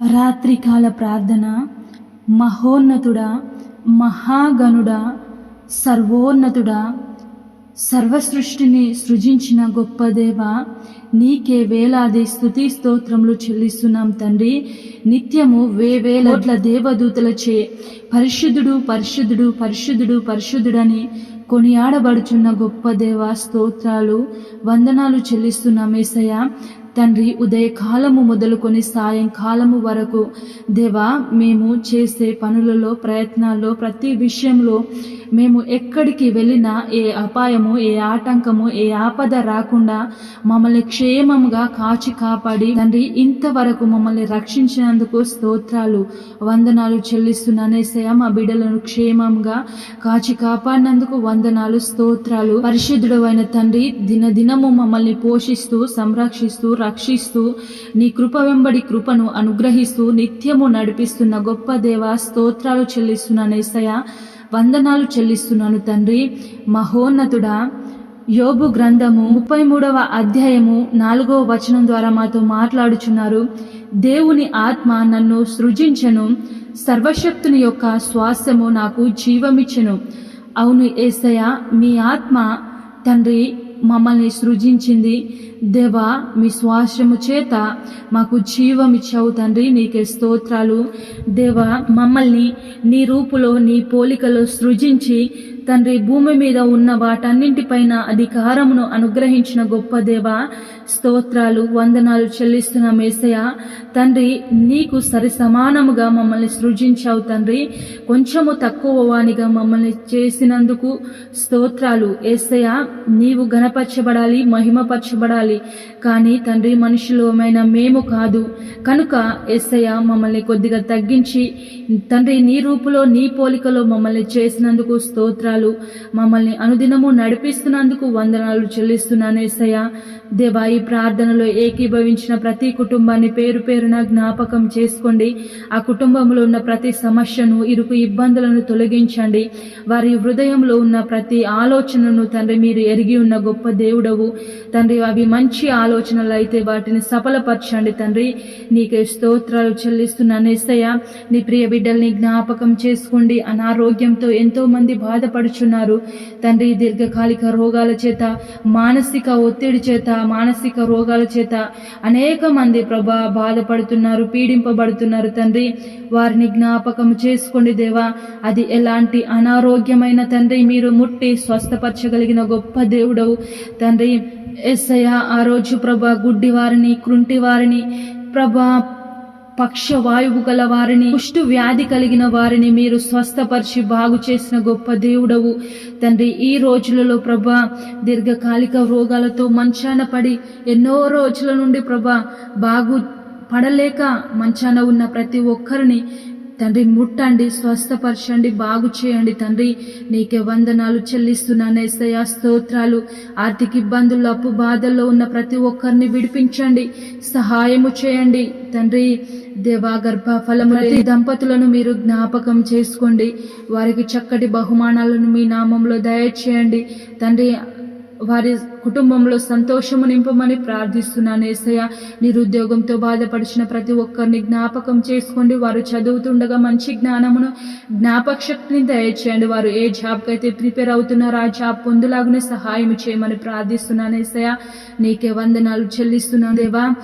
రాత్రికాల ప్రార్థన మహోన్నతుడా మహాగణుడా సర్వోన్నతుడా సర్వసృష్టిని సృజించిన గొప్ప దేవ నీకే వేలాది స్థుతి స్తోత్రములు చెల్లిస్తున్నాం తండ్రి. నిత్యము వేవేల దేవదూతలచే పరిశుద్ధుడు పరిశుద్ధుడు పరిశుద్ధుడు పరిశుద్ధుడని కొనియాడబడుచున్న గొప్ప దేవ స్తోత్రాలు వందనాలు చెల్లిస్తున్నాం ఏసయ్య. తండ్రి ఉదయకాలము మొదలుకొని సాయంకాలము వరకు. దేవా మేము చేసే పనులలో ప్రయత్నాల్లో ప్రతి విషయంలో మేము ఎక్కడికి వెళ్ళినా ఏ అపాయము ఏ ఆటంకము ఏ ఆపద రాకుండా మమ్మల్ని క్షేమంగా కాచి కాపాడి తండ్రి ఇంతవరకు మమ్మల్ని రక్షించినందుకు స్తోత్రాలు వందనాలు చెల్లిస్తున్నానేసయ మా బిడ్డలను క్షేమంగా కాచి కాపాడినందుకు వందనాలు స్తోత్రాలు. పరిశుద్ధుడు అయిన తండ్రి దినదినము మమ్మల్ని పోషిస్తూ సంరక్షిస్తూ రక్షిస్తూ నీ కృప వెంబడి కృపను అనుగ్రహిస్తూ నిత్యము నడిపిస్తున్న గొప్ప దేవ స్తోత్రాలు చెల్లిస్తున్నాను ఏసయ వందనాలు చెల్లిస్తున్నాను తండ్రి. మహోన్నతుడా యోబు గ్రంథము ముప్పై మూడవ అధ్యాయము నాలుగవ వచనం ద్వారా మాతో మాట్లాడుచున్నారు. దేవుని ఆత్మ నన్ను సృజించెను సర్వశక్తుని యొక్క శ్వాసము నాకు జీవమిచ్చెను. అవును ఏసయ మీ ఆత్మ తండ్రి మమ్మల్ని సృజించింది. దేవా మీ శ్వాసము చేత మాకు జీవమిచ్చావు తండ్రి నీకే స్తోత్రాలు. దేవా మమ్మల్ని నీ రూపులో నీ పోలికలో సృజించి తండ్రి భూమి మీద ఉన్న వాటన్నింటిపైన అధికారమును అనుగ్రహించిన గొప్ప దేవ స్తోత్రాలు వందనాలు చెల్లిస్తున్న మేసయ తండ్రి నీకు సరి సమానముగా మమ్మల్ని సృజించావు తండ్రి. కొంచెము తక్కువ వానిగా మమ్మల్ని చేసినందుకు స్తోత్రాలు. ఏసయ నీవు గణపరచబడాలి మహిమపరచబడాలి. కానీ తండ్రి మనుషులమైన మేము కాదు. కనుక ఎస్సయ్య మమ్మల్ని కొద్దిగా తగ్గించి తండ్రి నీ రూపులో నీ పోలికలో మమ్మల్ని చేసినందుకు స్తోత్రాలు. మమ్మల్ని అనుదినము నడిపిస్తున్నందుకు వందనాలు చెల్లిస్తున్నాను ఎస్సయ్య దేవా ఈ ప్రార్థనలో ఏకీభవించిన ప్రతి కుటుంబాన్ని పేరు పేరున జ్ఞాపకం చేసుకోండి. ఆ కుటుంబంలో ఉన్న ప్రతి సమస్యను ఇరుకు ఇబ్బందులను తొలగించండి. వారి హృదయంలో ఉన్న ప్రతి ఆలోచనను తండ్రి మీరు ఎరిగి ఉన్న గొప్ప దేవుడవు. తండ్రి అవి మంచి ఆలోచనలు అయితే వాటిని సఫలపరచండి తండ్రి. నీకే స్తోత్రాలు చెల్లిస్తున్నాను ఎస్సయ్య నీ ప్రియ బిడ్డల్ని జ్ఞాపకం చేసుకోండి. అనారోగ్యంతో ఎంతో మంది బాధపడుచున్నారు. తండ్రి దీర్ఘకాలిక రోగాల చేత మానసిక ఒత్తిడి చేత మానసిక రోగాల చేత అనేక మంది ప్రభా బాధపడుతున్నారు పీడింపబడుతున్నారు తండ్రి. వారిని జ్ఞాపకం చేసుకోండి దేవా. అది ఎలాంటి అనారోగ్యమైన తండ్రి? మీరు ముట్టి స్వస్థపరచగలిగిన గొప్ప దేవుడవు తండ్రి. ఎస్సయ్య ఆ రోజు ప్రభా గుడ్డి వారిని కృంటి వారిని ప్రభా పక్షవాయువు గల వారిని కుష్టు వ్యాధి కలిగిన వారిని మీరు స్వస్థపరిచి బాగు చేసిన గొప్ప దేవుడవు. తండ్రి ఈ రోజులలో ప్రభా దీర్ఘకాలిక రోగాలతో మంచాన పడి ఎన్నో రోజుల నుండి ప్రభా బాగు పడలేక మంచాన ఉన్న ప్రతి ఒక్కరిని తండ్రి ముట్టండి స్వస్థపరచండి బాగు చేయండి తండ్రి. నీకే వందనాలు చెల్లిస్తున్నాను ఏసయ్య స్తోత్రాలు. ఆర్థిక ఇబ్బందుల్లో అప్పు బాధల్లో ఉన్న ప్రతి ఒక్కరిని విడిపించండి. సహాయము చేయండి తండ్రి. దేవా గర్భ ఫలము ప్రతి దంపతులను మీరు జ్ఞాపకం చేసుకోండి. వారికి చక్కటి బహుమానాలను మీ నామంలో దయచేయండి. తండ్రి వారి కుటుంబంలో సంతోషము నింపమని ప్రార్థిస్తున్నాను ఏసయ్య. నిరుద్యోగంతో బాధపడిచిన ప్రతి ఒక్కరిని జ్ఞాపకం చేసుకోండి. వారు చదువుతుండగా మంచి జ్ఞానమును జ్ఞాపకశక్తిని దయచేయండి. వారు ఏ జాబ్కి అయితే ప్రిపేర్ అవుతున్నారో ఆ జాబ్ పొందులాగానే సహాయం చేయమని ప్రార్థిస్తున్నాను ఏసయ్య. నీకే వందనాలు చెల్లిస్తున్నాను దేవా.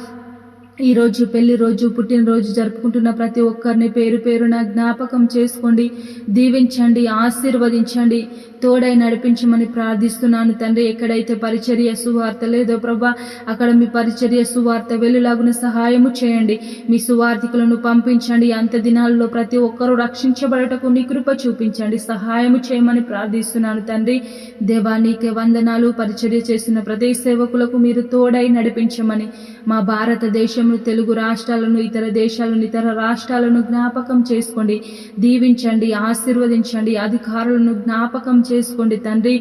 ఈరోజు పెళ్ళి రోజు పుట్టినరోజు జరుపుకుంటున్న ప్రతి ఒక్కరిని పేరు పేరున జ్ఞాపకం చేసుకోండి దీవించండి ఆశీర్వదించండి తోడై నడిపించమని ప్రార్థిస్తున్నాను. తండ్రి ఎక్కడైతే పరిచర్య సువార్త లేదో ప్రభా అక్కడ మీ పరిచర్య సువార్త వెలులాగున సహాయము చేయండి. మీ సువార్థికులను పంపించండి. అంత దినాల్లో ప్రతి ఒక్కరూ రక్షించబడటకు నీ కృప చూపించండి. సహాయము చేయమని ప్రార్థిస్తున్నాను తండ్రి. దేవా నీకే వందనాలు. పరిచర్య చేస్తున్న ప్రతి సేవకులకు మీరు తోడై నడిపించమని మా భారతదేశం భారతదేశంలో తెలుగు రాష్ట్రాలను ఇతర దేశాలను ఇతర రాష్ట్రాలను జ్ఞాపకం చేసుకోండి. దీవించండి ఆశీర్వదించండి అధికారులను జ్ఞాపకం చేసుకోండి. తండ్రి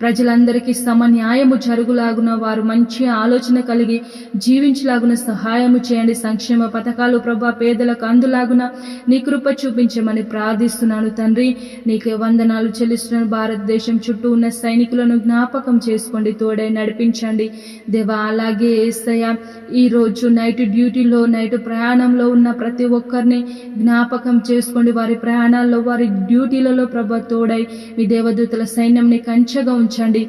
ప్రజలందరికీ సమన్యాయము జరుగులాగున వారు మంచి ఆలోచన కలిగి జీవించలాగున సహాయము చేయండి. సంక్షేమ పథకాలు ప్రభా పేదలకు అందులాగున నీ కృప చూపించమని ప్రార్థిస్తున్నాను తండ్రి. నీకే వందనాలు చెల్లిస్తున్నాను. భారతదేశం చుట్టూ ఉన్న సైనికులను జ్ఞాపకం చేసుకోండి. తోడై నడిపించండి. దేవా అలాగే ఏసయ ఈ రోజు నైట్ డ్యూటీలో నైట్ ప్రయాణంలో ఉన్న ప్రతి ఒక్కరిని జ్ఞాపకం చేసుకోండి. వారి ప్రయాణాల్లో వారి డ్యూటీలలో ప్రభ తోడై మీ దేవదూతల సైన్యంని కంచెగా ఉంచండి.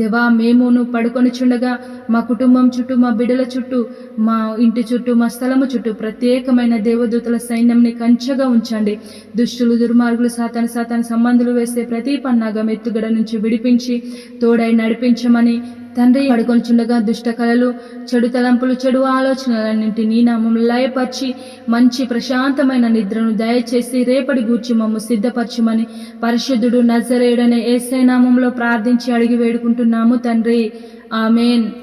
దేవా మేమును పడుకొని చుండగా మా కుటుంబం చుట్టూ మా బిడ్డల చుట్టూ మా ఇంటి చుట్టూ మా స్థలము చుట్టూ ప్రత్యేకమైన దేవదూతల సైన్యంని కంచెగా ఉంచండి. దుష్టులు దుర్మార్గులు సాతాను సాతాను సంబంధులు వేసే ప్రతి పన్నాగం ఎత్తుగడ నుంచి విడిపించి తోడై నడిపించమని తండ్రి పడుకొనిచుండగా దుష్ట కళలు చెడు తలంపులు చెడు ఆలోచనలన్నింటినీ నామం లయపరిచి మంచి ప్రశాంతమైన నిద్రను దయచేసి రేపటి గూర్చి మమ్ము సిద్ధపరచమని పరిశుద్ధుడు నజరేయుడనే ఏసై నామంలో ప్రార్థించి అడిగి వేడుకుంటున్నాము తండ్రి. ఆమెన్.